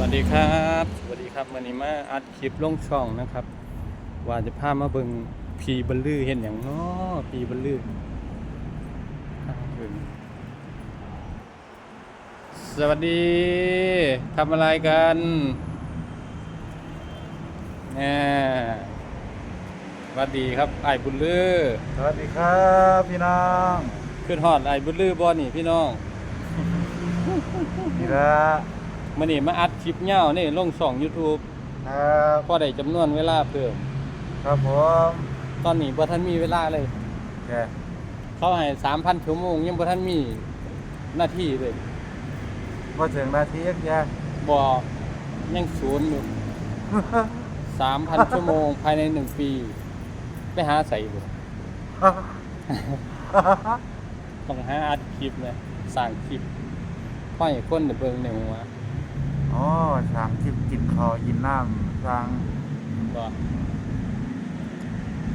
วัสดีครับ สวัสดีครับวันนี้มาอัดคลิปลงช่องนะครับ ว่าจะพามาเบิ่งพีบัลลือเห็นอย่างน้อพีบัลลือข้างเบิ่งสวัสดีทำอะไรกันแหมสวัสดีครับไอ้ายบุญลือสวัสดีครับพี่น้องขึ้นฮอดไอ้ายบุญลือบ่นี่พี่น้องนี่ละ มื่อนี้มาอัดคลิปยาวนี่ลงช่อง YouTube ครับพอได้จำนวนเวลาเพิ่ม ครับผมตอนนี้บ่ทันมีเวลาเลย แกเขาให้3,000ชั่วโมงยังบ่ทันมีหน้าที่เลยพอถึงนาทียักแย่บ่ยังศูนย์อยู่3,000ชั่วโมงภายใน1ปี ไปหาใส่บ่ต้องหาอัดคลิปนะสร้างคลิปค่อยคนได้เบิ่งในหัว อ๋อสามทิพกินคอยินน้ำสั่งบ่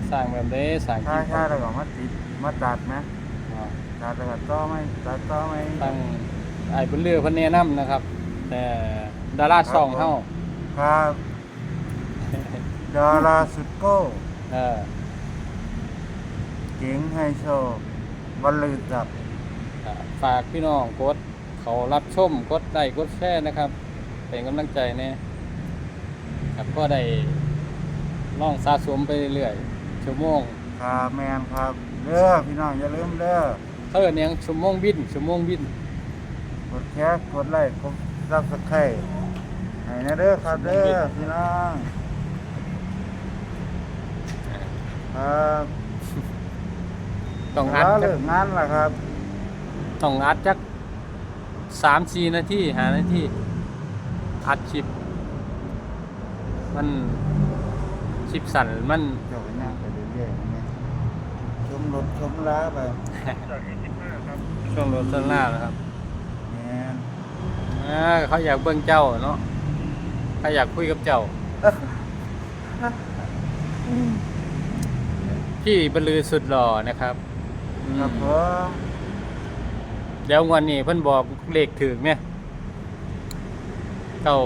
สร้างแบบนี้สร้างคใช่ลิปใช่แล้วก็มาติดมาตัดไหมอ๋อตัดแล้วก็ต่อไหมตัดต่อไหมตั้งไอ้บุญเรือเพิ่นแนะนำนะครับ แต่ดาราช่องเฮาครับดาราสุดโก้เออเจ๋งให้โชว์บรรลือจับอ่าฝากพี่น้องกดเขารับชมกดไลค์กดแชร์นะครับ เป็นกำลังใจแน่ครับก็ได้ลองสะสมไปเรื่อยๆชั่วโมงครับแมนครับเด้อพี่น้องอย่าลืมเด้อเขาเอิ้นหยังชั่วโมงบินชั่วโมงบินกดแชร์กดไลค์กดซับสไครต์ให้นะเด้อครับเด้อพี่น้องครับต้องอัดแล้วจัเลิกกงานล่ะครับ ต้องอัดจัก3-4นาที5นาที อัดคลิป มันคลิปสั้นมันเจ้าไปนั่งไปเรื่อยๆนี่ชมรถชมล้าไปช่วงรถต้นหน้านะครับแม่นอ่าเขาอยากเบิ่งเจ้าเนาะเขาอยากคุยกับเจ้า พี่บรรลือสุดหล่อนะครับอืมครับผมเดี๋ยวงวันนี้เพิ่นบอกเลขถึงเนี่ย เก้า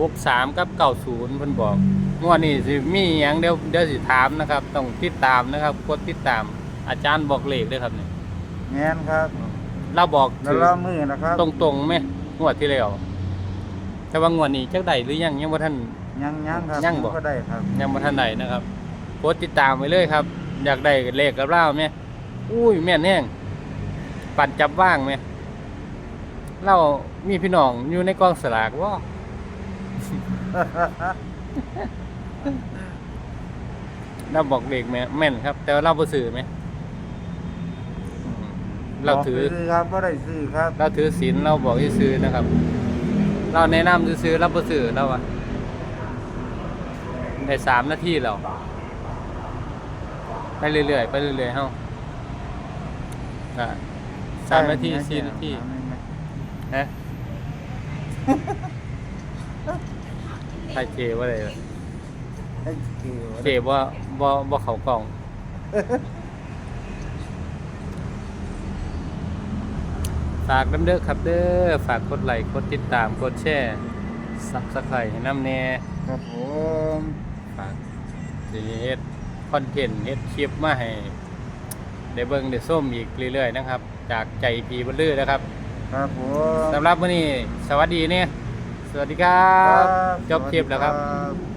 หกสามกับเก้าศูนย์เพิ่นบอกงวดนี้สิมีหยังเดี๋ยวเดี๋ยวสิถามนะครับ ต้องติดตามนะครับกดติดตาม อาจารย์บอกเลขด้วยครับเนี่ยแม่นครับเราบอกแล้วถึงเรามือนะครับตรงตรงๆไหมงวดที่แล้วแต่ว่างวดนี้จักใดหรือยังยังบ่ทันยังยังครับยังบ่ ก็ได้ครับ ยังบ่ทันใดนะครับกดติดตามไว้เลยครับ อยากได้เลขกับเราไหมอุ้ยแม่นแห้งปั่นจับว่างไหม เรามีพี่น้องอยู่ในกองสลากว่าเราบอกเลขแม่แม่นครับ แต่ว่าเราบ่ซื้อไหมอืมเราถือบกซื้อครับก็ได้ซื้อครับเราถือศีลเราบอกให้ซื้อนะครับ เราแนะนำซื้อๆเราบ่ซื้อเราอะได้สามนาทีแล้วไปเรื่อยๆไปเรื่อยๆเฮาอะสามนาทีสี่นาที ฮะใครเจว่าอะไรวะไอ้เกี่ยวเจว่าบ่บ่เขากล่อง ฝากน้ำเด้อครับเด้อ ฝากกดไลค์ กดติดตาม กดแชร์ ซับสไครต์ให้น้ำแน่ครับผมฝากสิเฮ็ดคอนเทนต์เฮ็ดคลิปมาให้ได้เบิ่งได้ส้มอีกเรื่อยๆนะครับ จากใจพีบนลือนะครับ ครับผมสำหรับวันนี้สวัสดีเนี่ยสวัสดีครับ จบคลิปแล้วครับสวัสดี